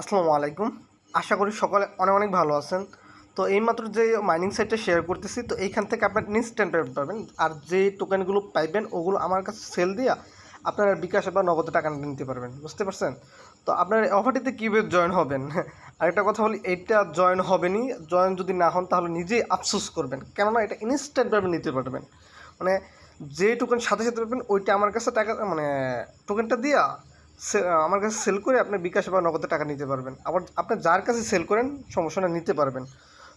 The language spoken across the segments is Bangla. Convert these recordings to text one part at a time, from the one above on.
আসসালামু আলাইকুম। আশা করি সকলে অনেক অনেক ভালো আছেন। তো এইমাত্র যে মাইনিং সাইটটা শেয়ার করতেছি, তো এইখান থেকে আপনার ইনস্ট্যান্ট পেমেন্ট পাবেন। আর যে টোকেনগুলো পাইবেন, ওগুলো আমার কাছে সেল দিয়া আপনারা বিকাশ বা নগদে টাকা নিতে পারবেন। বুঝতে পারছেন? তো আপনার অফারটিতে কীভাবে জয়েন হবেন? আরেকটা কথা বলি এইটা জয়েন হবেনই। জয়েন যদি না হন, তাহলে নিজেই আফসোস করবেন। কেননা এটা ইনস্ট্যান্ট পেমেন্ট নিতে পারবেন। মানে যে টোকেন সাথে সাথে পাবেন, ওইটা আমার কাছে টাকা মানে টোকেনটা দিয়া আমার কাছে সেল করে আপনি বিকাশ বা নগদে টাকা নিতে পারবেন। আবার আপনি যার কাছে সেল করেন, সমস্যা নিতে পারবেন।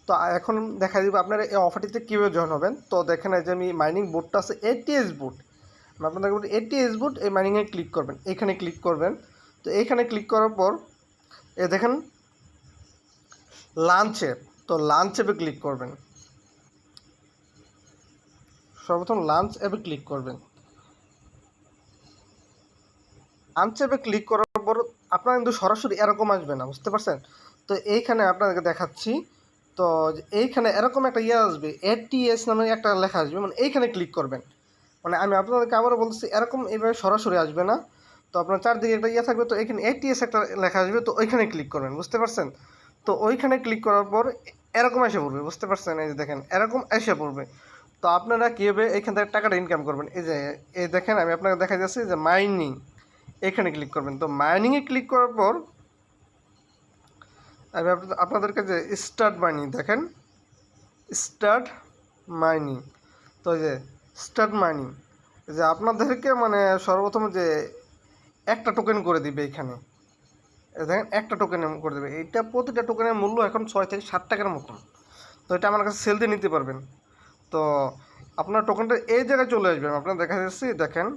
তো এখন দেখা যাবে আপনারা এই অফারটিতে কীভাবে জয়েন হবেন? তো, দেখেন এই যে আমি মাইনিং বোর্ডটা আছে এটিএস বোর্ড আপনাদের বলি এটিএস বোর্ড এই মাইনিংয়ে ক্লিক করবেন, এখানে ক্লিক করবেন। তো এইখানে ক্লিক করার পর এ দেখেন লাঞ্চ তো লাঞ্চ অ্যাপে ক্লিক করবেন। সর্বপ্রথম লাঞ্চ অ্যাপে ক্লিক করবেন। আনচেপে ক্লিক করার পর আপনার কিন্তু সরাসরি এরকম আসবে না, বুঝতে পারছেন? তো এইখানে আপনাদেরকে দেখাচ্ছি। তো এইখানে এরকম একটা ইয়ে আসবে এটিএস নামে একটা লেখা আসবে মানে এইখানে ক্লিক করবেন। মানে আমি আপনাদেরকে আবারও বলতেছি, এরকম এইভাবে সরাসরি আসবে না। তো আপনার চারদিকে একটা ইয়ে থাকবে, তো এখানে এটিএস একটা লেখা আসবে, তো ওইখানে ক্লিক করবেন, বুঝতে পারছেন? তো ওইখানে ক্লিক করার পর এরকম এসে পড়বে, বুঝতে পারছেন? এই যে দেখেন, এরকম এসে পড়বে। তো আপনারা কীভাবে এখান থেকে টাকাটা ইনকাম করবেন? এই যে, এই দেখেন, আমি আপনাকে দেখা যাচ্ছি যে মাইনিং এখানে ক্লিক করবেন। তো মাইনিংয়ে ক্লিক করার পর, আমি আপনাদেরকে যে স্টার্ট মাইনিং দেখেন। স্টার্ট মাইনিং তো যে স্টার্ট মাইনিং যে আপনাদেরকে মানে সর্বপ্রথম যে একটা টোকেন করে দিবে এখানে। দেখেন, একটা টোকেন করে দেবে। এইটা প্রতিটা টোকেনের মূল্য এখন ছয় থেকে ষাট টাকার মতন। তো এটা আমার কাছে সেল দিয়ে নিতে পারবেন। তো আপনার টোকেনটা এই জায়গায় চলে আসবেন আপনার দেখা যাচ্ছে, দেখেন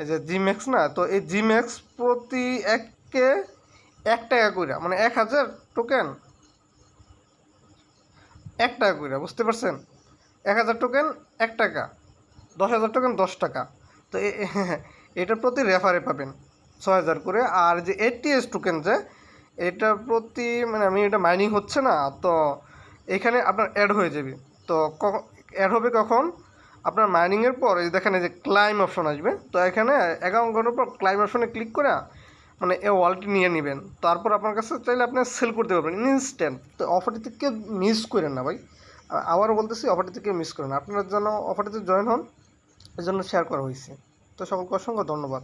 এই যে জিম্যাক্স না, তো এই জিম্যাক্স প্রতি এককে এক টাকা করে মানে এক হাজার টোকেন এক টাকা করে বুঝতে পারছেন? এক হাজার টোকেন এক টাকা, দশ হাজার টোকেন দশ টাকা। তো এটা প্রতি রেফারে পাবেন ছয় হাজার করে। আর যে এটিএস টোকেন যে, এটা প্রতি মানে আমি এটা মাইনিং হচ্ছে না, তো এখানে আপনার অ্যাড হয়ে যাবে। তো অ্যাড হবে কখন? আপনার মাইনিংয়ের পর এই দেখেন এই যে ক্লাইম অপশন আসবে, তো এখানে অ্যাকাউন্ট করার পর ক্লাইম অপশনে ক্লিক করে মানে এই ওয়ালটি নিয়ে নেবেন। তারপর আপনার কাছে চাইলে আপনি সেল করতে পারবেন ইনস্ট্যান্ট তো অফারটিতে কেউ মিস করেন না ভাই। আবার আবারও বলতেছি অফারটিতে কেউ মিস করেন আপনার জন্য অফারটিতে জয়েন হন এই জন্য শেয়ার করা হয়েছে। তো সকলকে অসংখ্য ধন্যবাদ।